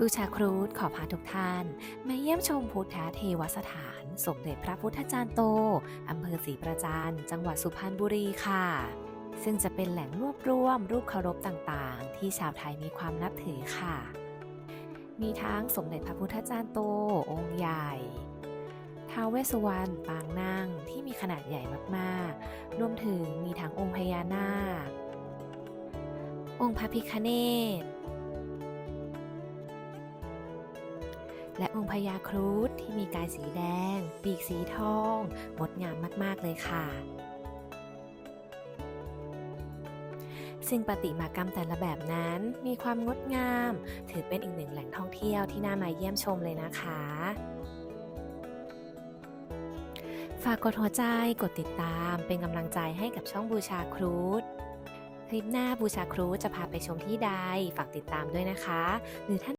บูชาครูฑขอพาทุกท่านมาเยี่ยมชมพุทธเทวสถาน สมเด็จพระพุทธจารย์โต อำเภอศรีประจันจังหวัดสุพรรณบุรีค่ะ ซึ่งจะเป็นแหล่งรวบรวมรูปเคารพต่างๆ ที่ชาวไทยมีความนับถือค่ะ มีทั้งสมเด็จพระพุทธจารย์โต องค์ใหญ่ท้าวเวสสุวรรณปางนั่งที่มีขนาดใหญ่มากๆ รวมถึงมีทั้งองค์พญานาค องค์พระพิฆเนศ และองค์พญาครุฑที่มีกายสีแดง ปีกสีทอง งดงามมาก ๆ เลยค่ะซึ่งประติมากรรมแต่ละแบบนั้นมีความงดงาม ถือเป็นอีกหนึ่งแหล่งท่องเที่ยวที่น่ามาเยี่ยมชมเลยนะคะฝากกดหัวใจ กดติดตาม เป็นกำลังใจให้กับช่องบูชาครูฑคลิปหน้าบูชาครูจะพาไปชมที่ใด ฝากติดตามด้วยนะคะ หรือท่าน